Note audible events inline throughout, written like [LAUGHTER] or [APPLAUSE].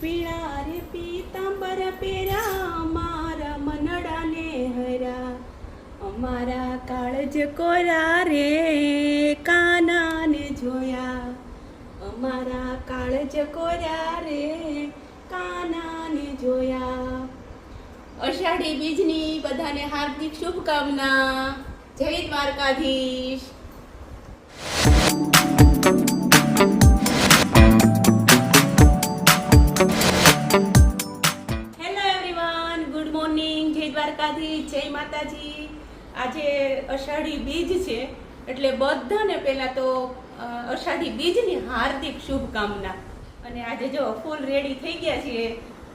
પીળા પીતાંબર પેરા મારા મનડાને હરા અમારા કાળજ કોરા રે કાનાને જોયા અમારા કાળજ કોરા રે કાનાને જોયા અષાઢી બીજની બધાને હાર્દિક શુભકામના જય દ્વારકાધીશ મોર્નિંગ જય માતાજી. આજે અષાઢી બીજ છે, એટલે બધાને પહેલાં તો અષાઢી બીજની હાર્દિક શુભકામના. અને આજે જો ફૂલ રેડી થઈ ગયા છીએ,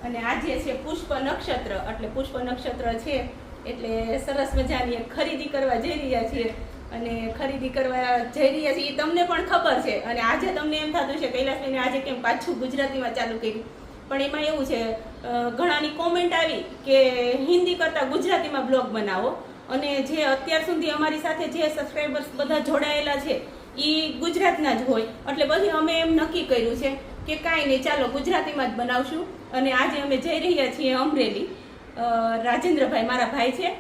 અને આજે છે પુષ્પ નક્ષત્ર. એટલે પુષ્પ નક્ષત્ર છે, એટલે સરસ મજાની ખરીદી કરવા જઈ રહ્યા છીએ. અને ખરીદી કરવા જઈ રહ્યા છીએ તમને પણ ખબર છે. અને આજે તમને એમ થતું છે કૈલાસભાઈને આજે કેમ પાછું ગુજરાતીમાં ચાલુ કર્યું? પણ એમાં એવું છે ઘણાની કોમેન્ટ આવી કે હિન્દી કરતાં ગુજરાતીમાં બ્લોગ બનાવો. અને જે અત્યાર સુધી અમારી સાથે જે સબસ્ક્રાઈબર્સ બધા જોડાયેલા છે એ ગુજરાતના જ હોય. એટલે પછી અમે એમ નક્કી કર્યું છે કે કાંઈ નહીં, ચાલો ગુજરાતીમાં જ બનાવશું. અને આજે અમે જઈ રહ્યા છીએ અમરેલી. રાજેન્દ્રભાઈ મારા ભાઈ છે,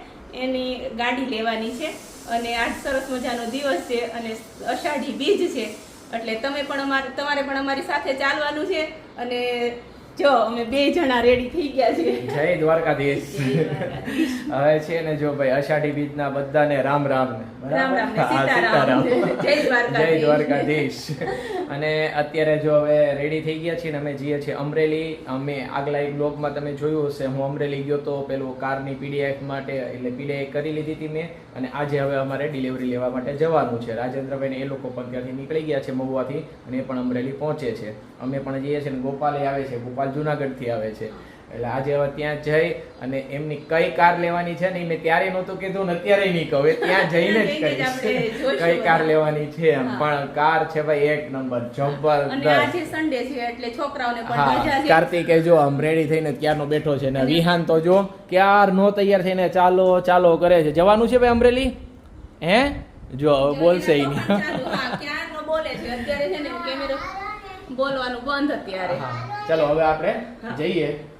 એની ગાડી લેવાની છે. અને આજ સરસ મજાનો દિવસ છે અને અષાઢી બીજ છે. એટલે તમે પણ અમારે, તમારે પણ અમારી સાથે ચાલવાનું છે. અને જો અમે બે જણા રેડી થઈ ગયા છે જય દ્વારકાધીશ હવે છે ને જો ભાઈ અષાઢી બીજના બધાને રામ રામ ને રામ રામ ને. સીતારામ. જય દ્વારકાધીશ. અને અત્યારે જો હવે રેડી થઈ ગયા છીએ ને અમે જઈએ છીએ અમરેલી. અમે આગલા એક બ્લોગમાં તમે જોયું હશે, હું અમરેલી ગયો તો પેલું કારની પીડીએફ માટે, એટલે પીડીએફ કરી લીધી હતી મેં અને આજે હવે અમારે ડિલિવરી લેવા માટે જવાનું છે. રાજેન્દ્રભાઈને એ લોકો પણ ત્યાંથી નીકળી ગયા છે મહુવાથી અને એ પણ અમરેલી પહોંચે છે. અમે પણ જઈએ છીએ ને ગોપાલે આવે છે, ગોપાલ જુનાગઢથી આવે છે. એટલે આજે હવે ત્યાં જઈ અને એમની કઈ કાર લેવાની છે ને મેં ત્યારે નહોતું કીધું ને અત્યારે નહીં કહું. ત્યાં [LAUGHS] જઈને જ કહીશ કઈ કાર લેવાની છે એમ. પણ કાર છે ભાઈ એક નંબર જબરદસ્ત. આજે સન્ડે છે એટલે છોકરાઓને પણ હા મજા છે કાર્તિક જો આમ રેડી થઈને ક્યારનો બેઠો છે ને વિહાન તો જો ક્યાર નો તૈયાર થઈને ચાલો ચાલો કરે છે. જવાનું છે ભાઈ અમરેલી? હે? જો હવે બોલશે ઈ. નહીં ચાલુ, બોલે છે? અત્યારે છે ને કેમેરો બોલવાનું બંધ અત્યારે. ચલો હવે આપણે જઈએ.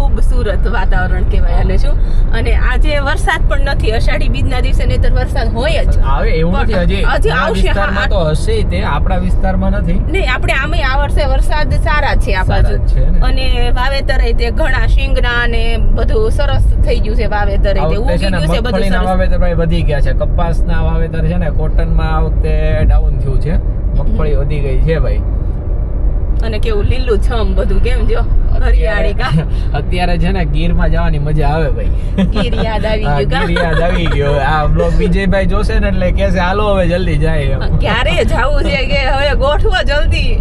ખૂબસૂરત વાતાવરણ કહેવાય અને શું અને આજે વરસાદ પણ નથી અષાઢી બીજના દિવસે નહીતર વરસાદ હોય જ. આવે એવું નથી હજી હજી આવશે, હા, તો હશે તે આપણા વિસ્તારમાં નથી. નહીં આપણે આમે આ વર્ષે વરસાદ સારા છે આ બાજુ. અને વાવેતર તે ઘણા શીંગના ને બધું સરસ થઈ ગયું છે વાવેતર તે ઉગી ગયું છે બધું વાવેતર વધી ગયા છે. કપાસના વાવેતર છે ને કોટનમાં આ વખતે ડાઉન થયું છે. મગફળી વધી ગઈ છે ભાઈ. અને કેવું લીલું છમ બધું કેમ જો? હરિયાળી કા? અત્યારે- છે ને ગીરમાં જવાની મજા આવે ભાઈ. ગીર યાદ આવી ગયું કા? ગીર યાદ આવી ગયો. આ બ્લોગ વિજયભાઈ જોશે ને એટલે કહેશે હાલો હવે જલ્દી જાય. ક્યારે જવું છે કે હવે ગોઠવો જલ્દી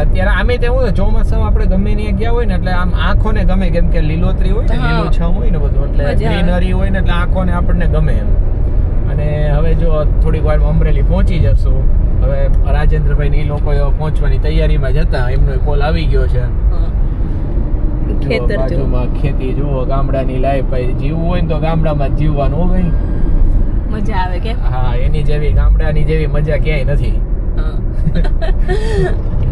અત્યારે આમે તે હું ચોમાસામાં આપણે ગમે ત્યાં ગયા હોય ને એટલે આમ આંખોને ગમે કેમ કે લીલોતરી હોય ને. લીલું છમ હોય ને બધું એટલે. ગ્રીનરી હોય ને એટલે આંખોને આપણને ગમે એમ. અને હવે જો થોડીક વાર અમરેલી પહોંચી જશું. હવે રાજેન્દ્રભાઈ ને એ લોકો પહોંચવાની તૈયારીમાં જતા એમનો કોલ આવી ગયો છે. ખેતર બાજુમાં ખેતી જુઓ ગામડાની લાઈફ ભાઈ જીવવું હોય ને તો ગામડામાં જીવવાનું હો ભાઈ. મજા આવે કે? હા એની જેવી ગામડાની જેવી મજા ક્યાંય નથી.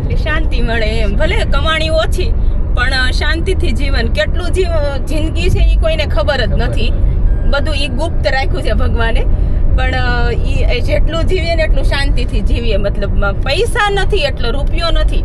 એટલે શાંતિ મળે એમ. ભલે કમાણી ઓછી પણ શાંતિથી જીવન. કેટલું જીવ જિંદગી છે એ કોઈને ખબર જ નથી. બધું ઈ ગુપ્ત રાખ્યું છે ભગવાને. પણ ઈ જેટલું જીવીએ ને એટલું શાંતિથી જીવીએ. મતલબ પૈસા નથી એટલો રૂપિયો નથી.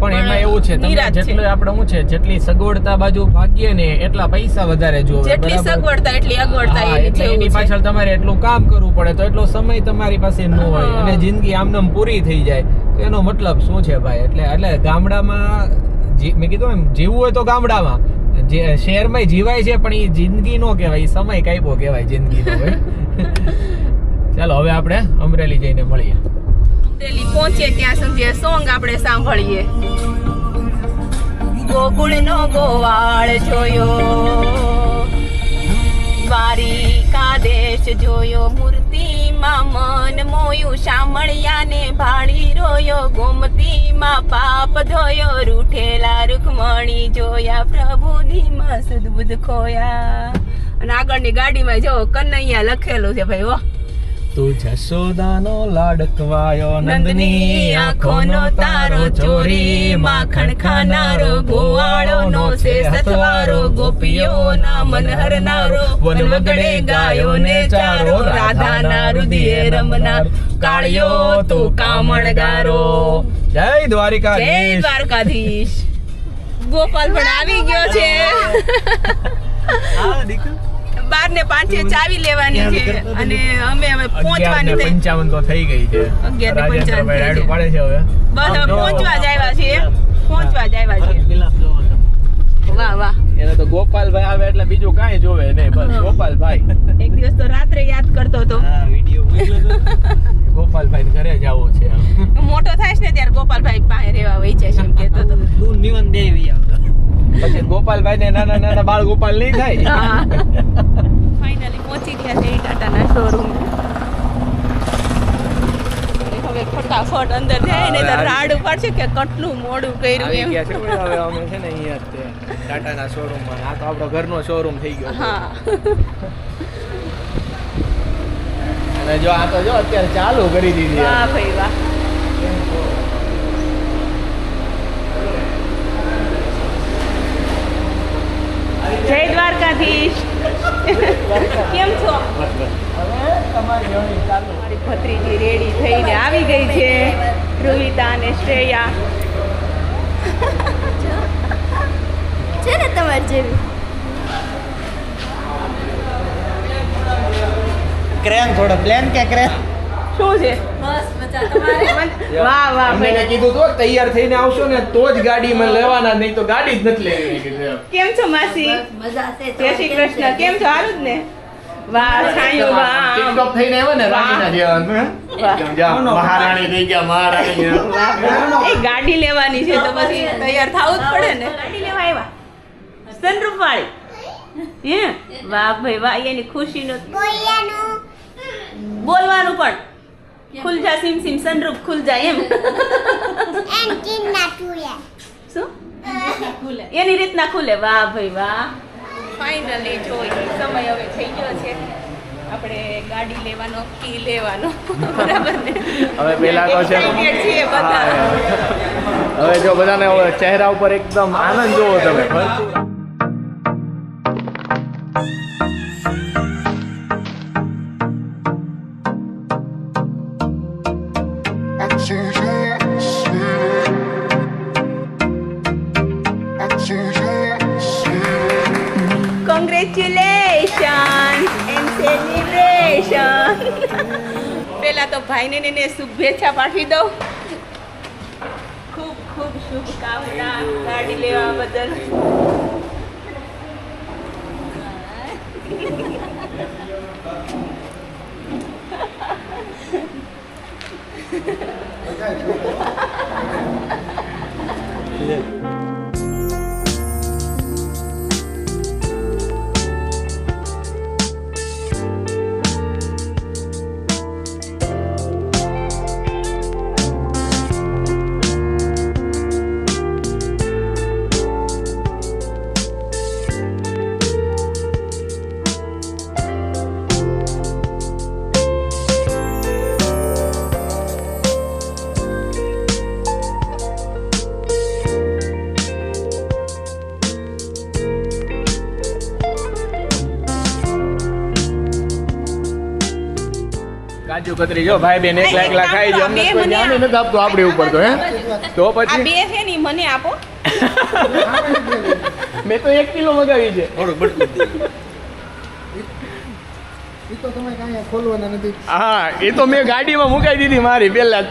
પણ એમાં એવું છે તમે જેટલું આપણે શું છે જેટલી સગવડતા બાજુ ભાગીએ ને એટલા પૈસા વધારે જોવે. જેટલી સગવડતા એટલી અગવડતા એની પાછળ તમારે એટલું કામ કરવું પડે તો એટલો સમય તમારી પાસે ન હોય અને જિંદગી આમનામ પૂરી થઈ જાય. તો એનો મતલબ શું છે ભાઈ? એટલે એટલે ગામડામાં મેં કીધું એમ જીવવું હોય તો ગામડામાં. જે શહેરમાં જીવાય છે પણ એ જિંદગી નો કહેવાય સમય કાપ્યો કહેવાય જિંદગીનો. ભાઈ [LAUGHS] ચાલો હવે આપણે અમરેલી જઈને મળીએ. અમરેલી પહોંચીએ ત્યાં સુધી સોંગ આપણે સાંભળીએ. ગોકુળનો ગોવાળ જોયો. દ્વારિકા દેશ જોયો. મૂર્તિ માં મન મોયું. શામળિયાને ભાળી રોયો. ગોમતીમાં પાપ ધોયો. રૂઠેલા રૂકમણી જોયા. પ્રભુ ધીમા સુદબુદ ખોયા. અને આગળની ગાડીમાં જો કનૈયા લખેલું છે ભાઈ ઓ તું જશોદાનો લાડકવાયો નંદની આંખોનો તારો ચોરી માખણ ખાનારો ગોવાળોનો છે સતવારો ગોપીઓના મન હરનારો વન વગડે ગાયોને ચારો રાધાના રુધિરે રમનાર કાળિયો તું કામણગારો. જય દ્વારિકા જય દ્વારકાધીશ. ગોપાલ પણ આવી ગયો છે. બાર ને પાંચે ચાવી લેવાની છે. અને અમે હવે પહોંચવાની થઈ પંચાવન તો થઈ ગઈ છે. અગિયાર ને પંચાવન પાડે છે હવે. બસ હવે પહોંચવા જ આવ્યા છીએ. પહોંચવા જ આવ્યા છીએ. વાહ વાહ. એને તો ગોપાલભાઈ આવે એટલે બીજું કાંઈ જોવે નહીં બસ ગોપાલભાઈ. એક દિવસ તો રાત્રે યાદ કરતો હતો. [LAUGHS] ગોપાલભાઈ ઘરે જવું છે. મોટો થાય ને ત્યારે ગોપાલભાઈ પાસે રહેવા વહી જાય છે એમ દેવી હતો પછી ગોપાલભાઈ ને નાના નાના બાળ ગોપાલ નહીં થાય. ફાઇનલી પહોંચી ગયા છે ટાટાના શોરૂમ હવે ફટાફટ અંદર જાય ને તો રાડ ઉપાડશે કે કેટલું મોડું કર્યું એમ. હવે અમે છે ને અહીંયા ટાટાના શોરૂમમાં આ તો આપણો ઘરનો શોરૂમ થઈ ગયો હા. અને જો આ તો જો અત્યારે ચાલુ કરી દીધી વાહ ભાઈ વાહ. જય દ્વારકાધીશ. કેમ છો? મારી ભત્રીજી રેડી થઈને આવી ગઈ છે. રોહિતા અને શ્રેયા. છે ને તમારી જેવી? ક્રેન થોડો પ્લેન કે ક્રેન? શું છે? બસ મજા તમારે? [LAUGHS] વાહ વાહ અમને કીધું તો તૈયાર થઈને આવશો ને તો જ ગાડી માં લેવાના નહીં તો ગાડી જ નથી લેવી. કેમ છો માસી? મજા છે જય શ્રી કૃષ્ણ. કેમ છો? સારું જ ને? વાહ છાયું વાહ ટિકટોક થઈને આવ્યા ને રાણીના જેવા હે? વાહ. એકદમ જા, મહારાણી થઈ ગયા મહારાણી એ ગાડી લેવાની છે તો પછી તૈયાર થવું જ પડે ને. ગાડી લેવા આવ્યા. સનરૂફ વાળી હે? વાહ ભાઈ વાહ એની ખુશીનો બોલવાનું પણ. ખુલ જા સિમ સિમ સનરૂફ ખુલ જાય એમ શું એની રીતના ખુલે વાહ ભાઈ વાહ ફાઇનલી જોઈ સમય હવે થઈ ગયો છે. આપણે ગાડી લેવાનો કી લેવાનો. બરાબર ને? હવે પેલા તો છે હવે જો બધાને ચહેરા ઉપર એકદમ આનંદ જોવો તમે. પેલા ને શુભેચ્છા પાઠવી દઉં. ખૂબ ખૂબ શુભકામના ગાડી લેવા બદલ. કાજુ કતરી જો ભાઈ બેન એકલા એક લાખ કામ ખાઈ કરો, અમને કોઈ ધ્યાન નથી આપતું આપણી ઉપર તો હે? તો આ પછી બે છે ને મને આપો. [LAUGHS] મેં તો એક કિલો મગાવી છે. હા એ તો મેં ગાડીમાં મુકાઈ દીધી મારી પહેલા જ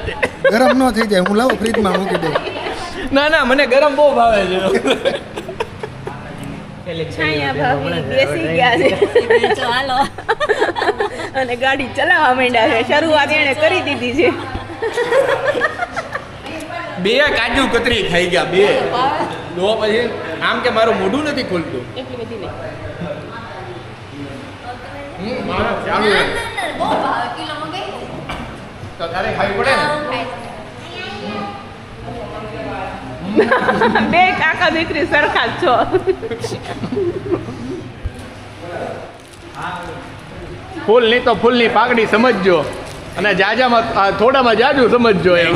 ગરમ ન થઈ જાય હું લાવું ફ્રીજમાં મૂકી દઉં. ના ના મને ગરમ બહુ ભાવે છે. છાયા ભાભી બેસી ગયા છે. ચાલો [LAUGHS] અને ગાડી ચલાવવા માંડ્યા છે. શરૂઆત એણે કરી દીધી છે. બે કાજુ કતરી થઈ ગયા બે. તો પછી આમ કે મારું મોઢું નથી ખુલતું. એટલી બધી નહીં. મારા ચાલુ બહુ ભાવે કિલો મગાઈ તો તારે ખાવી પડે ને? [LAUGHS] બે કાકા દીકરી સરખા જ છો. ફૂલની તો ફૂલની પાકડી સમજજો. અને જાજામાં થોડામાં જાજુ સમજજો એમ.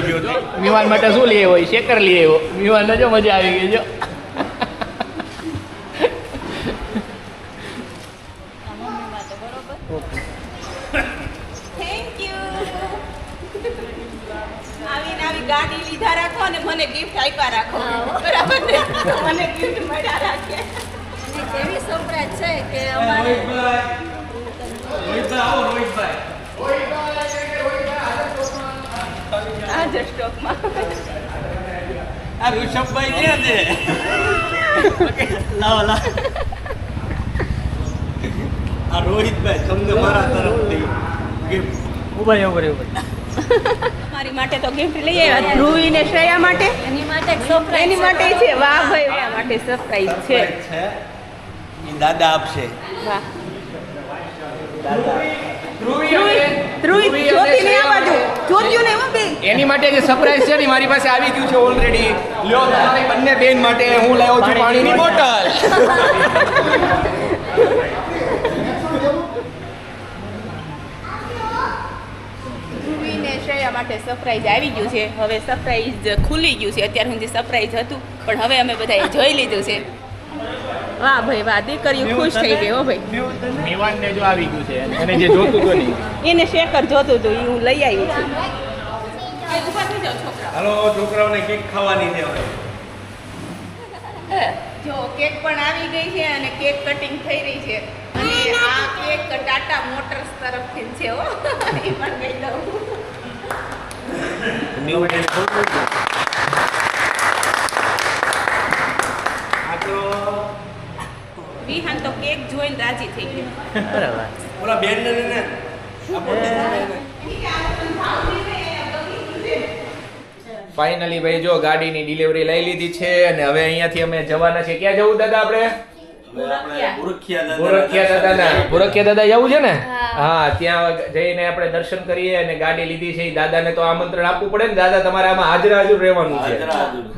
વિમાન માટે શું લઈ આવ્યો? શેકર લઈ આવ્યો. વિમાન જો મજા આવી ગઈ જો થેન્ક યુ આવીને આવી ગાડી લીધા રાખો અને મને ગિફ્ટ આપ્યા રાખો. બરાબર ને? મને ગિફ્ટ મળ્યા રાખે. જેવી સરપ્રાઈઝ છે કે અમારે આ જ સ્ટોકમાં આ ઋષભભાઈ ક્યાં છે? લાવો લાવો. આ રોહિતભાઈ તમને મારા તરફથી ગિફ્ટ ઊભા ઊભા ઊભા મારી માટે તો ગિફ્ટ લઈ આવ્યા. ધ્રુવી ને શ્રેયા માટે? એની માટે સરપ્રાઈઝ એની માટે છે? વાહ ભાઈ માટે સરપ્રાઈઝ છે. છે. દાદા આપશે. વાહ. એની માટે જે સરપ્રાઈઝ છે ને મારી પાસે આવી ગયું છે ઓલરેડી લ્યો તમારી બંને બેન માટે હું લાવ્યો છું પાણીની બોટલ [LAUGHS] ધ્રુવી શ્રેયા માટે સરપ્રાઈઝ આવી ગયું છે. હવે સરપ્રાઈઝ ખુલી ગયું છે અત્યાર સુધી સરપ્રાઈઝ હતું પણ હવે અમે બધાએ જોઈ લીધું છે. વાહ ભાઈ વાહ દીકરીઓ ખુશ થઈ ગઈ હો ભાઈ. મેવાન જો આવી ગયું છે અને જે જોતું તો નહીં એને શેકર જોતું હતું એ હું લઈ આવી છું. હાલો છોકરાઓને કેક ખાવાની છે હવે. જો કેક પણ આવી ગઈ છે અને કેક કટિંગ થઈ રહી છે. અને આ કેક ટાટા મોટર્સ તરફથી છે હો. [LAUGHS] એ પણ કહી દઉં આ તો વિહાન તો કેક જોઈને રાજી થઈ ગયો ઓલા બેન ને ને ફાઇનલી ભાઈ જો ગાડીની ડિલિવરી લઈ લીધી છે અને હવે અહીંયાથી અમે જવાના છે ક્યાં જવું દાદા આપડે આપણે? ગુરખિયા દાદા. જવું છે ને? હા. ત્યાં જઈને આપણે દર્શન કરીએ અને ગાડી લીધી છે. દાદાને તો આમંત્રણ આપવું પડે ને. દાદા તમારે આમાં હાજર હાજર રહેવાનું છે.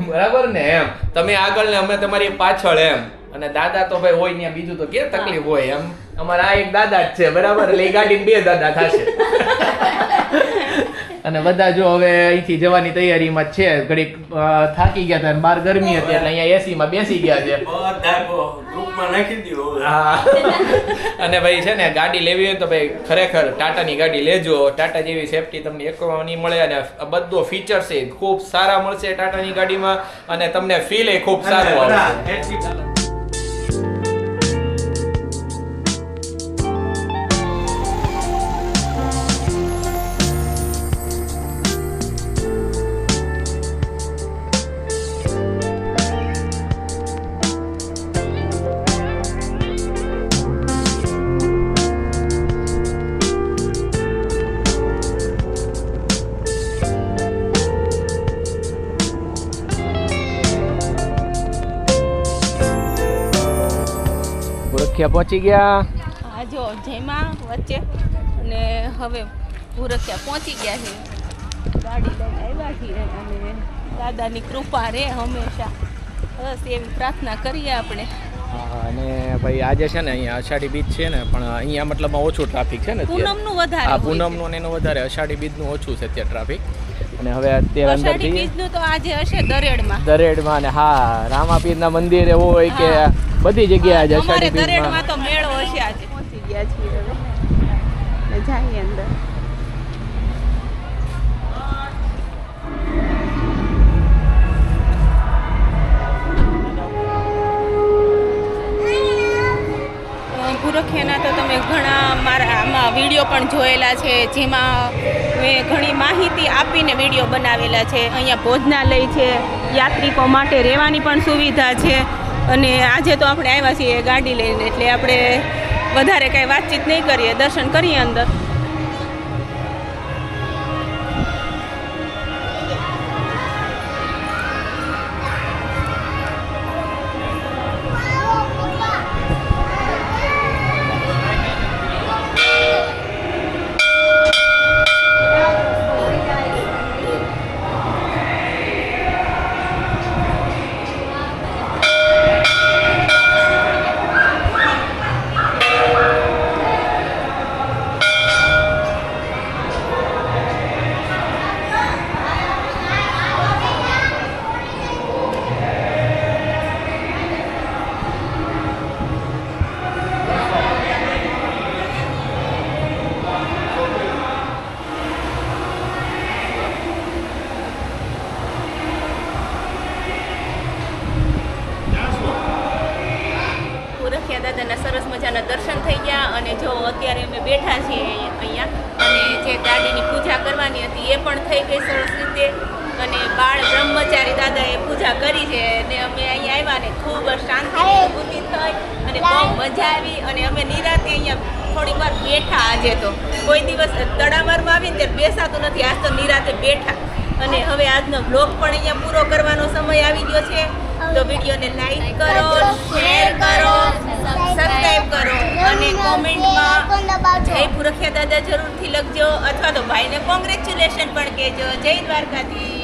બરાબર ને? એમ. તમે આગળ ને અમે તમારી પાછળ એમ. અને દાદા તો ભાઈ હોય ત્યાં બીજું તો કે તકલીફ હોય એમ? અમારા આ એક દાદા જ છે. બરાબર? એટલે એ ગાડીમાં બે દાદા થશે. [LAUGHS] અને બધા જો હવે અહીંથી જવાની તૈયારીમાં છે. ઘડીક થાકી ગયા હતા બહાર ગરમી હતી એટલે અહીંયા એસી માં બેસી ગયા છે. અને ભાઈ છે ને ગાડી લેવી હોય તો ભાઈ ખરેખર ટાટાની ગાડી લેજો. ટાટા જેવી સેફટી તમને એક નહીં મળે અને બધો ફીચર છે ખૂબ સારા મળશે ટાટાની ગાડીમાં અને તમને ફીલ એ ખૂબ સારું આવશે. આવશે પહોંચી ગયા? હા જો જેમાં વચ્ચે અને હવે ભૂરખ્યા પહોંચી ગયા છે. ગાડી લઈને આવ્યા છીએ અને દાદાની કૃપા રહે હંમેશા. બસ એવી પ્રાર્થના કરીએ આપણે. અને ભાઈ આજે છે ને અહીંયા અષાઢી બીજ છે ને પણ અહીંયા મતલબમાં ઓછું ટ્રાફિક છે ને પૂનમનું વધારે હા પૂનમનું ને એનું વધારે અષાઢી બીજનું ઓછું છે અત્યારે ટ્રાફિક અને હવે અત્યારે અંદર અષાઢી તો આજે હશે દરેડમાં. દરેડમાં ને હા રામાપીરના મંદિરે હોય કે બધી જગ્યાએ આજે અમારે અષાઢી દરેડમાં તો મેળો હશે આજે. પહોંચી ગયા છીએ હવે. ને જઈએ અંદર. અ, તો તમે ઘણા મારા આમાં વીડિયો પણ જોયેલા છે જેમાં મેં ઘણી માહિતી આપીને વીડિયો બનાવેલા છે. અહીંયા ભોજનાલય છે, યાત્રિકો માટે રહેવાની પણ સુવિધા છે. અને આજે તો આપણે આવ્યા છીએ ગાડી લઈને, એટલે આપણે વધારે કાંઈ વાતચીત નહીં કરીએ. દર્શન કરીએ અંદર. બેઠા છીએ અહીંયા. અને જે ગાડીની પૂજા કરવાની હતી એ પણ થઈ ગઈ સરસ રીતે. અને બાળ બ્રહ્મચારી દાદાએ પૂજા કરી છે અને અમે અહીંયા આવ્યા ને ખૂબ શાંતિ અનુભૂતિ થઈ અને બહુ મજા આવી. અને અમે નિરાતે અહીંયા થોડીક વાર બેઠા આજે તો. કોઈ દિવસ તડામારમાં આવીને ત્યારે બેસાતું નથી. આજ તો નિરાતે બેઠા. અને હવે આજનો બ્લોગ પણ અહીંયા પૂરો કરવાનો સમય આવી ગયો છે. તો વિડીયોને લાઈક કરો શેર કરો. સબસ્ક્રાઈબ કરો અને કોમેન્ટમાં જય પુરખિયા દાદા જરૂરથી લખજો અથવા તો ભાઈને કોંગ્રેચ્યુલેશન પણ કહેજો. જય દ્વારકાધીશ.